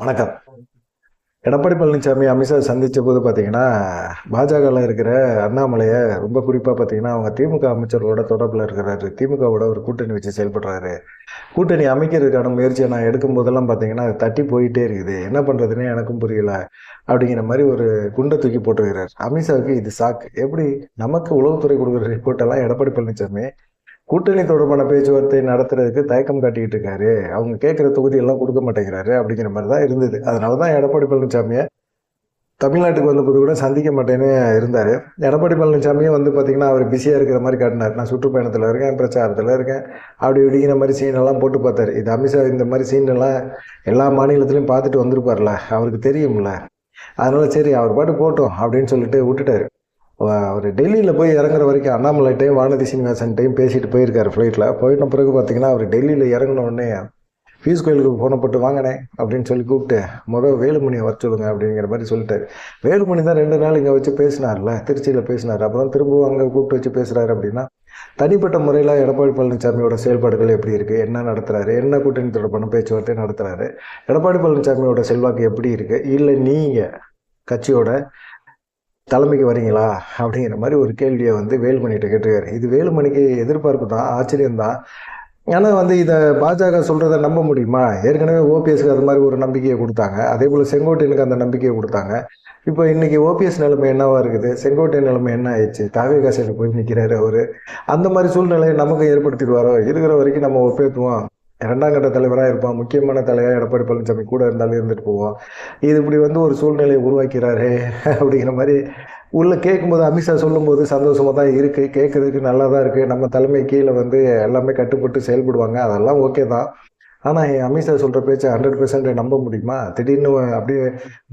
வணக்கம். எடப்பாடி பழனிசாமி அமித்ஷா சந்தித்த போது பார்த்தீங்கன்னா பாஜகவில் இருக்கிற அண்ணாமலையை ரொம்ப குறிப்பாக பார்த்தீங்கன்னா அவங்க திமுக அமைச்சர்களோட தொடர்பில் இருக்கிறாரு. திமுகவோட ஒரு கூட்டணி வச்சு செயல்படுறாரு. கூட்டணி அமைக்கிறதுக்கான முயற்சியை நான் எடுக்கும் போதெல்லாம் பார்த்தீங்கன்னா அது தட்டி போயிட்டே இருக்குது. என்ன பண்ணுறதுன்னே எனக்கும் புரியல. அப்படிங்கிற மாதிரி ஒரு குண்டை தூக்கி போட்டுருக்கிறார். அமித்ஷாவுக்கு இது சாக்கு எப்படி நமக்கு உளவுத்துறை கொடுக்குற ரிப்போர்ட்டெல்லாம் எடப்பாடி பழனிசாமி கூட்டணி தொடர்பான பேச்சுவார்த்தை நடத்துறதுக்கு தயக்கம் காட்டிக்கிட்டு இருக்காரு. அவங்க கேட்குற தொகுதியெல்லாம் கொடுக்க மாட்டேங்கிறாரு அப்படிங்கிற மாதிரி தான் இருந்தது. அதனால தான் எடப்பாடி பழனிசாமியை தமிழ்நாட்டுக்கு வந்தபோது கூட சந்திக்க மாட்டேன்னு இருந்தார். எடப்பாடி பழனிசாமியும் வந்து பார்த்திங்கன்னா அவர் பிஸியாக இருக்கிற மாதிரி காட்டினார். நான் சுற்றுப்பயணத்தில் இருக்கேன் பிரச்சாரத்தில் இருக்கேன் அப்படி இப்படிங்கிற மாதிரி சீனெல்லாம் போட்டு பார்த்தார். இது அமித்ஷா இந்த மாதிரி சீனெல்லாம் எல்லா மாநிலத்திலையும் பார்த்துட்டு வந்திருப்பார்ல. அவருக்கு தெரியும்ல. அதனால் சரி அவர் பாட்டு போட்டோம் அப்படின்னு சொல்லிட்டு விட்டுட்டாரு. அவர் டெல்லியில் போய் இறங்குற வரைக்கும் அண்ணாமலைட்டையும் வானதி சீனிவாசன்ட்டையும் பேசிட்டு போயிருக்காரு ஃப்ளைட்டில் போயிட்ட பிறகு பார்த்தீங்கன்னா அவர் டெல்லியில் இறங்கின உடனே ஃபீஸ் கோயிலுக்கு போனப்பட்டு போட்டு வாங்கினேன் அப்படின்னு சொல்லி கூப்பிட்டு முதல் வேலுமணியை வர சொல்லுங்க அப்படிங்கிற மாதிரி சொல்லிட்டாரு. வேலுமணி தான் ரெண்டு நாள் இங்கே வச்சு பேசினார்ல திருச்சியில் பேசினார். அப்புறம் திரும்பவும் அங்கே கூப்பிட்டு வச்சு பேசுகிறாரு அப்படின்னா தனிப்பட்ட முறையில் எடப்பாடி பழனிசாமியோட செயல்பாடுகள் எப்படி இருக்குது என்ன நடத்துகிறாரு என்ன கூட்டணி தொடர்பான பேச்சுவார்த்தை நடத்துகிறாரு எடப்பாடி பழனிசாமியோட செல்வாக்கு எப்படி இருக்குது இல்லை நீங்கள் கட்சியோட தலைமைக்கு வரீங்களா? அப்படிங்கிற மாதிரி ஒரு கேள்வியை வந்து வேலுமணிகிட்ட கேட்டிருக்காரு. இது வேலுமணிக்கு எதிர்பார்ப்பு தான் ஆச்சரியம் தான். ஆனால் வந்து இதை பாஜக சொல்கிறத நம்ப முடியுமா? ஏற்கனவே ஓபிஎஸ்க்கு அது மாதிரி ஒரு நம்பிக்கையை கொடுத்தாங்க. அதே போல் செங்கோட்டையனுக்கு அந்த நம்பிக்கையை கொடுத்தாங்க. இப்போ இன்றைக்கி ஓபிஎஸ் நிலைமை என்னவாக இருக்குது? செங்கோட்டை நிலைமை என்ன ஆயிடுச்சு? தாவே சைடு போய் நிற்கிறாரு அவர். அந்த மாதிரி சூழ்நிலையை நமக்கு ஏற்படுத்திடுவாரோ? இருக்கிற வரைக்கும் நம்ம ஒப்பேற்றுவோம் இரண்டாம் கட்ட தலைவராக இருப்பான். முக்கியமான தலையாக எடப்பாடி பழனிசாமி கூட இருந்தாலும் இருந்துட்டு போவோம் இது இப்படி வந்து ஒரு சூழ்நிலையை உருவாக்கிறாரு அப்படிங்கிற மாதிரி உள்ளே கேட்கும்போது அமித்ஷா சொல்லும்போது சந்தோஷமாக தான் இருக்குது கேட்குறதுக்கு நல்லா தான் இருக்குது நம்ம தலைமை கீழே வந்து எல்லாமே கட்டுப்பட்டு செயல்படுவாங்க. அதெல்லாம் ஓகே தான். ஆனால் அமித்ஷா சொல்கிற பேச்சை ஹண்ட்ரட் பெர்சன்ட் நம்ப முடியுமா? திடீர்னு அப்படியே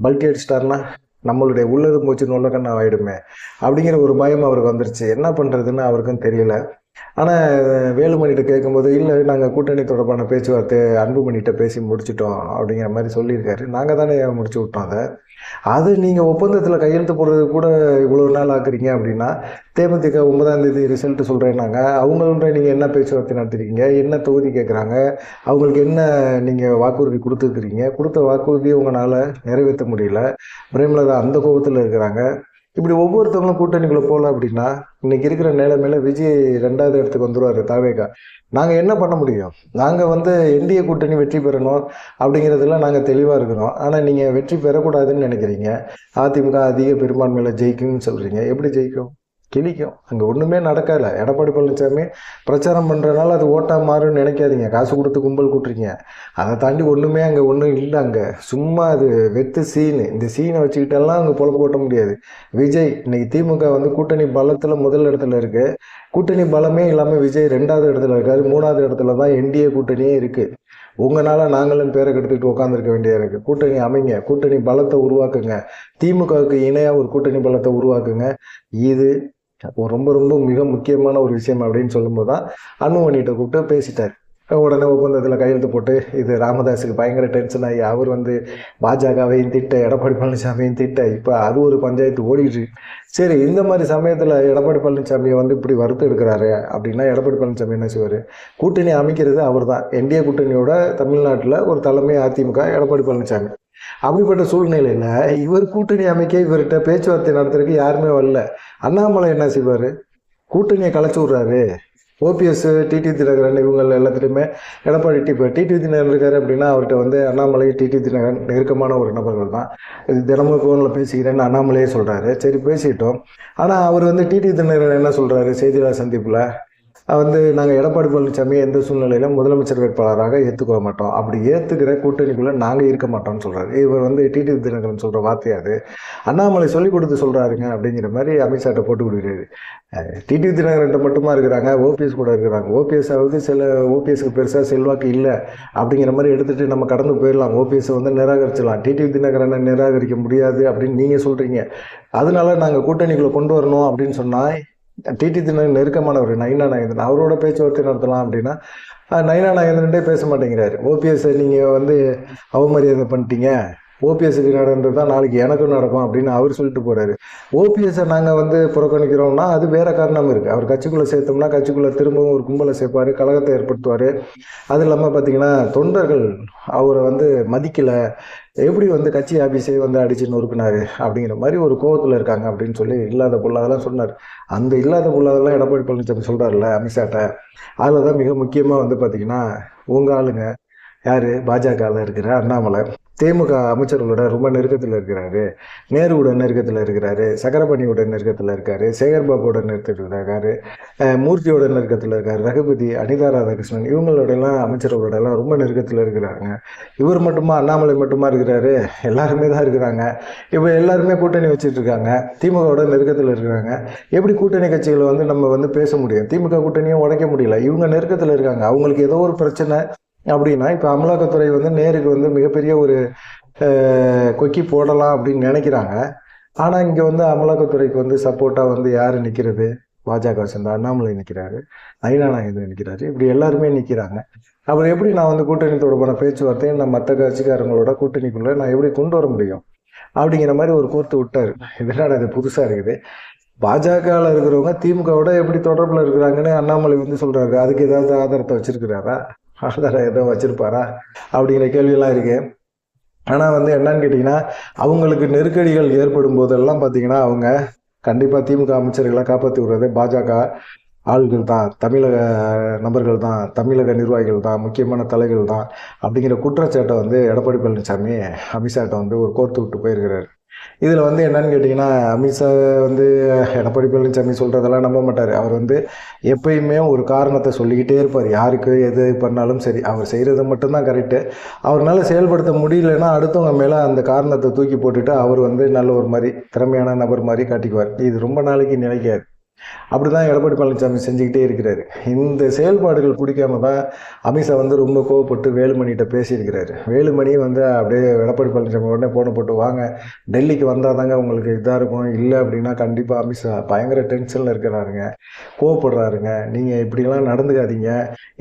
பல்டி அடிச்சிட்டார்னா நம்மளுடைய உள்ளது போச்சு நொல்லக்கண்ணா ஆகிடுமே அப்படிங்கிற ஒரு பயம் அவருக்கு வந்துருச்சு. என்ன பண்ணுறதுன்னு அவருக்கும் தெரியல. ஆனால் வேலுமணிகிட்ட கேட்கும்போது இல்லை நாங்கள் கூட்டணி தொடர்பான பேச்சுவார்த்தை அன்புமணிகிட்ட பேசி முடிச்சிட்டோம் அப்படிங்கிற மாதிரி சொல்லியிருக்காரு. நாங்கள் தானே முடிச்சு விட்டோம் அதை. அது நீங்கள் ஒப்பந்தத்தில் கையெழுத்து போடுறது கூட இவ்வளோ நாள் ஆக்குறீங்க அப்படின்னா தேமுதிக ஒன்பதாம் தேதி ரிசல்ட் சொல்கிறேன்னாங்க அவங்களுடைய நீங்கள் என்ன பேச்சுவார்த்தை நடத்திருக்கீங்க? என்ன தொகுதி கேட்குறாங்க அவங்களுக்கு என்ன நீங்கள் வாக்குறுதி கொடுத்துருக்குறீங்க? கொடுத்த வாக்குறுதியை உங்களால் நிறைவேற்ற முடியல. பிரேமலதா அந்த கோபத்தில் இருக்கிறாங்க. இப்படி ஒவ்வொருத்தவங்களும் கூட்டணிக்குள்ள போகல அப்படின்னா இன்னைக்கு இருக்கிற நிலைமையில விஜய் ரெண்டாவது இடத்துக்கு வந்துருவாரு தாவேகா நாங்கள் என்ன பண்ண முடியும்? நாங்கள் வந்து என்டிஏ கூட்டணி வெற்றி பெறணும் அப்படிங்கிறதுல நாங்கள் தெளிவாக இருக்கிறோம் ஆனால் நீங்கள் வெற்றி பெறக்கூடாதுன்னு நினைக்கிறீங்க. அதிமுக அதிக பெரும்பான்மையில் ஜெயிக்கும்னு சொல்கிறீங்க எப்படி ஜெயிக்கும்? கிழிக்கும். அங்கே ஒன்றுமே நடக்கலை. எடப்பாடி பழனிசாமி பிரச்சாரம் பண்ணுறதுனால அது ஓட்டாக மாறும்னு நினைக்காதீங்க. காசு கொடுத்து கும்பல் கூட்டுறீங்க. அதை தாண்டி ஒன்றுமே அங்கே ஒன்றும் இல்லை அங்கே. சும்மா அது வெத்து சீனு. இந்த சீனை வச்சுக்கிட்டெல்லாம் அங்கே பொழப்பு ஓட்ட முடியாது. விஜய் இன்னைக்கு திமுக வந்து கூட்டணி பலத்தில் முதல் இடத்துல இருக்கு. கூட்டணி பலமே இல்லாமல் விஜய் ரெண்டாவது இடத்துல இருக்காரு. மூணாவது இடத்துல தான் என்டிஏ கூட்டணியே இருக்குது உங்களால் நாங்களும் பேரை கெடுத்துக்கிட்டு உட்காந்துருக்க வேண்டியது இருக்குது கூட்டணி அமைங்க. கூட்டணி பலத்தை உருவாக்குங்க. திமுகவுக்கு இணையாக ஒரு கூட்டணி பலத்தை உருவாக்குங்க. இது ரொம்ப ரொம்ப மிக முக்கியமான ஒரு விஷயம் அப்படின்னு சொல்லும்போது தான் அன்புமணிகிட்ட கூப்பிட்டு பேசிட்டார். உடனே ஒப்பந்தத்தில் கையெழுத்து போட்டு இது ராமதாஸுக்கு பயங்கர டென்ஷன் ஆகி அவர் வந்து பாஜகவையும் திட்ட எடப்பாடி பழனிசாமியும் திட்ட இப்போ அது ஒரு பஞ்சாயத்து ஓடிட்டு சரி இந்த மாதிரி சமயத்தில் எடப்பாடி பழனிசாமியை வந்து இப்படி வறுத்து எடுக்கிறாரு அப்படின்னா எடப்பாடி பழனிசாமி என்ன செய்வார்? கூட்டணி அமைக்கிறது அவர் தான் என்டிஏ கூட்டணியோட தமிழ்நாட்டில் ஒரு தலைமை அதிமுக எடப்பாடி பழனிசாமி. அப்படிப்பட்ட சூழ்நிலையில் இவர் கூட்டணி அமைக்க இவர்கிட்ட பேச்சுவார்த்தை நடத்துறதுக்கு யாருமே வரல. அண்ணாமலை என்ன செய்வார்? கூட்டணியை கலைச்சு விட்றாரு. ஓபிஎஸ் டிடி தினகரன் இவங்க எல்லாத்துலேயுமே எடப்பாடி டி இப்போ டிடி தினகரன் இருக்கார் அப்படின்னா அவர்கிட்ட வந்து அண்ணாமலை டிடி தினகரன் நெருக்கமான ஒரு நபர்கள் தான். இது தினமும் ஃபோனில் பேசிக்கிறேன்னு அண்ணாமலையே சொல்கிறாரு சரி பேசிட்டோம். ஆனால் அவர் வந்து டிடி தினகரன் என்ன சொல்கிறாரு செய்தியாளர் சந்திப்பில்? வந்து நாங்கள் எடப்பாடி பழனிசாமியை எந்த சூழ்நிலையிலும் முதலமைச்சர் வேட்பாளராக ஏற்றுக்க மாட்டோம். அப்படி ஏற்றுக்கிற கூட்டணிக்குள்ளே நாங்கள் இருக்க மாட்டோம்னு சொல்கிறாரு இவர் வந்து டிடிவி தினகரன் சொல்கிற வார்த்தையாது அண்ணாமலை சொல்லிக் கொடுத்து சொல்கிறாருங்க அப்படிங்கிற மாதிரி அமித்ஷாட்ட போட்டு கொடுக்குறாரு. டிடிவி தினகரன்ட்ட மட்டுமா இருக்கிறாங்க? ஓபிஎஸ் கூட இருக்கிறாங்க. ஓபிஎஸ் ஆகுது சில ஓபிஎஸ்க்கு பெருசாக செல்வாக்கு இல்லை அப்படிங்கிற மாதிரி எடுத்துகிட்டு நம்ம கடந்து போயிடலாம். ஓபிஎஸ்ஸை வந்து நிராகரிச்சிடலாம். டிடிவி தினகரனை நிராகரிக்க முடியாது அப்படின்னு நீங்கள் சொல்கிறீங்க அதனால நாங்கள் கூட்டணிக்குள்ளே கொண்டு வரணும் அப்படின்னு சொன்னால் டிடி நெருக்கமான நெருக்கமானவர் நைனா நாயந்திரன் அவரோட பேச்சுவார்த்தை நடத்தலாம் அப்படின்னா நைனா நாயந்திரன்டே பேச மாட்டேங்கிறாரு. ஓபிஎஸ் நீங்கள் வந்து அவமரியாதை பண்ணிட்டீங்க. ஓபிஎஸ்க்கு நடந்தது தான் நாளைக்கு எனக்கும் நடக்கும் அப்படின்னு அவர் சொல்லிட்டு போறாரு. ஓபிஎஸ்ஸை நாங்கள் வந்து புறக்கணிக்கிறோம்னா அது வேற காரணம் இருக்குது அவர் கட்சிக்குள்ளே சேர்த்தோம்னா கட்சிக்குள்ளே திரும்பவும் ஒரு கும்பலை சேர்ப்பார் கழகத்தை ஏற்படுத்துவார். அது இல்லாமல் பார்த்தீங்கன்னா தொண்டர்கள் அவரை வந்து மதிக்கலை. எப்படி வந்து கட்சி ஆஃபீஸே வந்து அடிச்சு நொறுக்குனாரு அப்படிங்கிற மாதிரி ஒரு கோவத்தில் இருக்காங்க அப்படின்னு சொல்லி இல்லாத பொல்லாதெல்லாம் சொன்னார். அந்த இல்லாத பொல்லாதெல்லாம் எடப்பாடி பழனிசாமி சொல்கிறார்ல அமித்ஷாட்ட. அதில் தான் மிக முக்கியமாக வந்து பார்த்தீங்கன்னா உங்கள் ஆளுங்க யார்? பாஜகவில் இருக்கிற அண்ணாமலை. தேமுக அமைச்சர்களோட ரொம்ப நெருக்கத்தில் இருக்கிறாரு. நேருவோட நெருக்கத்தில் இருக்கிறாரு. சக்கரபாணியோட நெருக்கத்தில் இருக்காரு. சேகர்பாபுவோட நெருக்கத்தில் இருக்காரு. மூர்த்தியோட நெருக்கத்தில் இருக்காரு. ரகுபதி அனிதா ராதாகிருஷ்ணன் இவங்களோட எல்லாம் அமைச்சர்களோட எல்லாம் ரொம்ப நெருக்கத்தில் இருக்கிறாங்க. இவர் மட்டுமா அண்ணாமலை மட்டுமா இருக்கிறாரு? எல்லாருமே தான் இருக்கிறாங்க. இப்போ எல்லாருமே கூட்டணி வச்சுட்டு இருக்காங்க. திமுகவோட நெருக்கத்தில் இருக்கிறாங்க. எப்படி கூட்டணி கட்சிகளை வந்து நம்ம வந்து பேச முடியும்? திமுக கூட்டணியும் உடைக்க முடியல. இவங்க நெருக்கத்தில் இருக்காங்க. அவங்களுக்கு ஏதோ ஒரு பிரச்சனை. அப்படின்னா இப்போ அமலாக்கத்துறை வந்து நேருக்கு வந்து மிகப்பெரிய ஒரு கொக்கி போடலாம் அப்படின்னு நினைக்கிறாங்க. ஆனால் இங்கே வந்து அமலாக்கத்துறைக்கு வந்து சப்போர்ட்டாக வந்து யார் நிற்கிறது பாஜக சேர்ந்த அண்ணாமலை நிற்கிறாரு ஐநா நாயகன் நிற்கிறாரு இப்படி எல்லாருமே நிற்கிறாங்க அப்புறம் எப்படி நான் வந்து கூட்டணி தொடர்பான பேச்சுவார்த்தையை நான் மற்ற கட்சிக்காரங்களோட கூட்டணிக்குள்ளே நான் எப்படி கொண்டு வர முடியும்? அப்படிங்கிற மாதிரி ஒரு கூர்த்து விட்டார். இதனால் இது புதுசாக இருக்குது. பாஜகவில் இருக்கிறவங்க திமுகவோட எப்படி தொடர்பில் இருக்கிறாங்கன்னு அண்ணாமலை வந்து சொல்கிறாரு அதுக்கு ஏதாவது ஆதாரத்தை வச்சிருக்கிறாரா? ஆதாரம் எதுவும் வச்சிருப்பாரா? அப்படிங்கிற கேள்வியெல்லாம் இருக்கு. ஆனால் வந்து என்னன்னு கேட்டிங்கன்னா அவங்களுக்கு நெருக்கடிகள் ஏற்படும் போதெல்லாம் பார்த்தீங்கன்னா அவங்க கண்டிப்பாக திமுக அமைச்சர்களை காப்பாற்றி விடுறது பாஜக ஆள்கள் தான் தமிழக நபர்கள் தான் தமிழக நிர்வாகிகள் தான் முக்கியமான தலைகள் தான் அப்படிங்கிற குற்றச்சாட்டை வந்து எடப்பாடி பழனிசாமி அமித்ஷாட்ட வந்து ஒரு கோர்த்து விட்டு போயிருக்கிறார். இதில் வந்து என்னன்னு கேட்டிங்கன்னா அமித்ஷா வந்து எடப்பாடி பழனிசாமி சொல்கிறதெல்லாம் நம்ப மாட்டார். அவர் வந்து எப்பயுமே ஒரு காரணத்தை சொல்லிக்கிட்டே இருப்பார். யாருக்கு எது பண்ணாலும் சரி அவர் செய்கிறது மட்டும்தான் கரெக்டு அவரால் செயல்படுத்த முடியலன்னா அடுத்தவங்க மேலே அந்த காரணத்தை தூக்கி போட்டுட்டு அவர் வந்து நல்ல ஒரு மாதிரி திறமையான நபர் மாதிரி காட்டிக்குவார். இது ரொம்ப நாளைக்கு நிலைக்காது. அப்படி தான் எடப்பாடி பழனிசாமி செஞ்சுக்கிட்டே இருக்கிறாரு. இந்த செயல்பாடுகள் பிடிக்காம தான் அமித்ஷா வந்து ரொம்ப கோவப்பட்டு வேலுமணிகிட்ட பேசியிருக்கிறாரு. வேலுமணி வந்து அப்படியே எடப்பாடி பழனிசாமி உடனே போன போட்டு வாங்க டெல்லிக்கு வந்தால் தாங்க உங்களுக்கு இதாக இருக்கும். இல்லை அப்படின்னா கண்டிப்பாக அமித்ஷா பயங்கர டென்ஷனில் இருக்கிறாருங்க. கோவப்படுறாருங்க. நீங்கள் இப்படிலாம் நடந்துக்காதீங்க.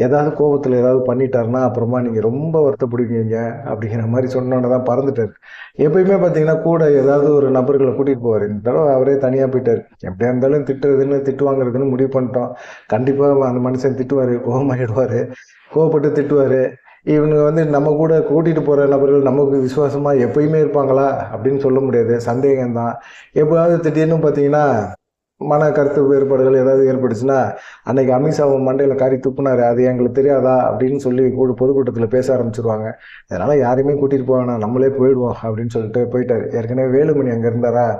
ஏதாவது கோபத்தில் ஏதாவது பண்ணிட்டாருன்னா அப்புறமா நீங்கள் ரொம்ப வருத்தப்படுவீங்க. அப்படிங்கிற மாதிரி சொன்னோன்னே தான் பறந்துட்டார். எப்பயுமே பார்த்தீங்கன்னா கூட ஏதாவது ஒரு நபர்களை கூட்டிகிட்டு போவார். இந்த தடவை அவரே தனியாக போயிட்டார். எப்படியா இருந்தாலும் திடீர்னு திட்டு வாங்குறதுன்னு முடிவு பண்ணிட்டோம். கண்டிப்பாக அந்த மனுஷன் திட்டுவார் கோபமாயிடுவார் கோவப்பட்டு திட்டுவார். இவனுங்க வந்து நம்ம கூட கூட்டிகிட்டு போகிற நபர்கள் நமக்கு விசுவாசமாக எப்பயுமே இருப்பாங்களா அப்படின்னு சொல்ல முடியாது. சந்தேகம்தான். எப்போயாவது திடீர்னு பார்த்தீங்கன்னா மன கருத்து வேறுபாடுகள் ஏதாவது ஏற்பட்டுச்சுன்னா அன்னைக்கு அமித்ஷா மண்டையில் காரி துப்புனாரு. அது எங்களுக்கு தெரியாதா அப்படின்னு சொல்லி கூட பொதுக்கூட்டத்தில் பேச ஆரம்பிச்சிருவாங்க. அதனால் யாரையுமே கூட்டிகிட்டு போக வேணாம். நம்மளே போயிடுவோம் அப்படின்னு சொல்லிட்டு போயிட்டார். ஏற்கனவே வேலுமணி அங்கே இருந்தாரா?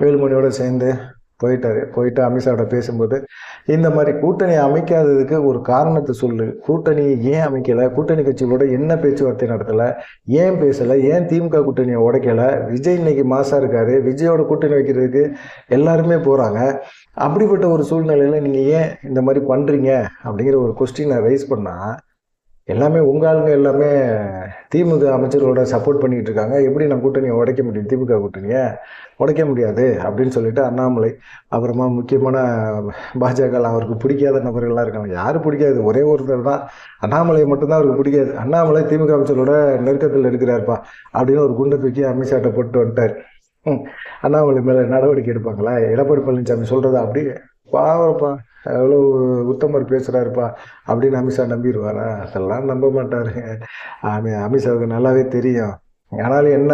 வேலுமணியோட சேர்ந்து போயிட்டாரு. போயிட்டு அமித்ஷாவோட பேசும்போது இந்த மாதிரி கூட்டணி அமைக்காததுக்கு ஒரு காரணத்தை சொல்லு. கூட்டணி ஏன் அமைக்கலை? கூட்டணி கட்சிகளோட என்ன பேச்சுவார்த்தை நடத்தல? ஏன் பேசலை? ஏன் திமுக கூட்டணியை உடைக்கல? விஜய் இன்னைக்கு மாசாக இருக்காரு. விஜயோட கூட்டணி வைக்கிறதுக்கு எல்லாருமே போகிறாங்க அப்படிப்பட்ட ஒரு சூழ்நிலையில் நீங்கள் ஏன் இந்த மாதிரி பண்ணுறீங்க அப்படிங்கிற ஒரு கொஸ்டினை ரைஸ் பண்ணால் எல்லாமே உங்க ஆளுங்க எல்லாமே திமுக அமைச்சர்களோட சப்போர்ட் பண்ணிகிட்டு இருக்காங்க. எப்படி நான் கூட்டணியை உடைக்க முடியும்? திமுக கூட்டணியை உடைக்க முடியாது அப்படின்னு சொல்லிட்டு அண்ணாமலை அப்புறமா முக்கியமான பாஜக அவருக்கு பிடிக்காத நபர்கள்லாம் இருக்காங்க. யார் பிடிக்காது? ஒரே ஒருத்தர் தான். அண்ணாமலை மட்டும்தான் அவருக்கு பிடிக்காது. அண்ணாமலை திமுக அமைச்சரோட நெருக்கத்தில் இருக்கிறார்ப்பா அப்படின்னு ஒரு குண்டை தூக்கி அமித்ஷாட்ட போட்டு வந்துட்டார். அண்ணாமலை மேலே நடவடிக்கை எடுப்பாங்களா? எடப்பாடி பழனிசாமி சொல்கிறதா அப்படி பாவப்பா எவ்வளோ உத்தமர் பேசுகிறாருப்பா அப்படின்னு அமித்ஷா நம்பிடுவாரா? அதெல்லாம் நம்ப மாட்டாருங்க ஆமி அமித்ஷாவுக்கு நல்லாவே தெரியும். ஆனாலும் என்ன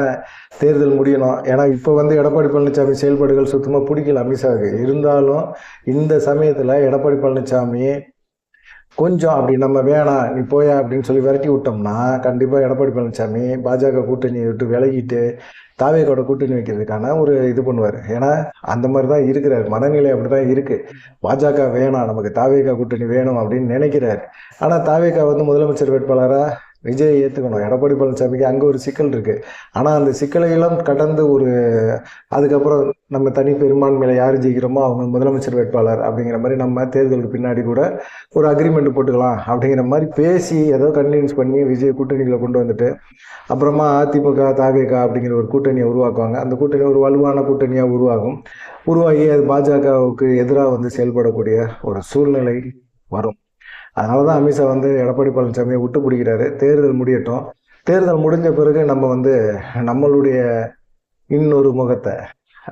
தேர்தல் முடியணும்? ஏன்னா இப்போ வந்து எடப்பாடி பழனிசாமி செயல்பாடுகள் சுத்தமாக பிடிக்கல அமித்ஷாவுக்கு. இருந்தாலும் இந்த சமயத்தில் எடப்பாடி பழனிசாமி கொஞ்சம் அப்படி நம்ம வேணாம் நீ போயா அப்படின்னு சொல்லி விரட்டி விட்டோம்னா கண்டிப்பாக எடப்பாடி பழனிசாமி பாஜக கூட்டணியை விட்டு விலகிட்டு தாவேக்கோட கூட்டணி வைக்கிறதுக்கான ஒரு இது பண்ணுவார். ஏன்னா அந்த மாதிரி தான் இருக்கிறார். மனநிலை அப்படி தான் இருக்குது பாஜக வேணாம். நமக்கு தாவேக்கா கூட்டணி வேணும் அப்படின்னு நினைக்கிறாரு. ஆனால் தாவேக்கா வந்து முதலமைச்சர் வேட்பாளராக விஜய் ஏற்றுக்கணும் எடப்பாடி பழனிசாமிக்கு அங்கே ஒரு சிக்கல் இருக்குது ஆனால் அந்த சிக்கலையெல்லாம் கடந்து ஒரு அதுக்கப்புறம் நம்ம தனி பெரும்பான்மையில் யார் ஜெயிக்கிறோமோ அவங்க முதலமைச்சர் வேட்பாளர் அப்படிங்கிற மாதிரி நம்ம தேர்தலுக்கு பின்னாடி கூட ஒரு அக்ரிமெண்ட் போட்டுக்கலாம் அப்படிங்கிற மாதிரி பேசி ஏதோ கன்வின்ஸ் பண்ணி விஜய் கூட்டணிகளை கொண்டு வந்துட்டு அப்புறமா அதிமுக தாவேகா அப்படிங்கிற ஒரு கூட்டணியை உருவாக்குவாங்க. அந்த கூட்டணி ஒரு வலுவான கூட்டணியாக உருவாகும். உருவாகி அது பாஜகவுக்கு எதிராக வந்து செயல்படக்கூடிய ஒரு சூழ்நிலை வரும். அதனால தான் அமித்ஷா வந்து எடப்பாடி பழனிசாமியை விட்டு பிடிக்கிறாரு. தேர்தல் முடியட்டும். தேர்தல் முடிஞ்ச பிறகு நம்ம வந்து நம்மளுடைய இன்னொரு முகத்தை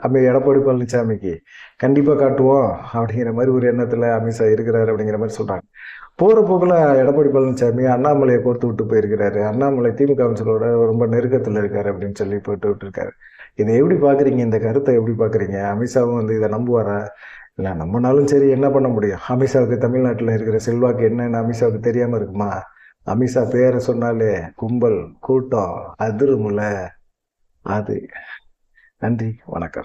அப்படி எடப்பாடி பழனிசாமிக்கு கண்டிப்பாக காட்டுவோம் அப்படிங்கிற மாதிரி ஒரு எண்ணத்தில் அமித்ஷா இருக்கிறாரு அப்படிங்கிற மாதிரி சொல்கிறாங்க போகிற போக்கில் எடப்பாடி பழனிசாமி அண்ணாமலையை கோர்த்து விட்டு போயிருக்கிறாரு. அண்ணாமலை திமுக அமைச்சரோட ரொம்ப நெருக்கத்தில் இருக்காரு அப்படின்னு சொல்லி போட்டு விட்டுருக்காரு. இதை எப்படி பார்க்குறீங்க இந்த கருத்தை எப்படி பார்க்குறீங்க அமித்ஷாவும் வந்து இதை நம்புவாரா? இல்லை நம்மனாலும் சரி என்ன பண்ண முடியும்? அமித்ஷாவுக்கு தமிழ்நாட்டில் இருக்கிற செல்வாக்கு என்னன்னு அமித்ஷாவுக்கு தெரியாமல் இருக்குமா? அமித்ஷா பேரை சொன்னாலே கும்பல் கூட்டம் அதிருமுல. அது. நன்றி வணக்கம்.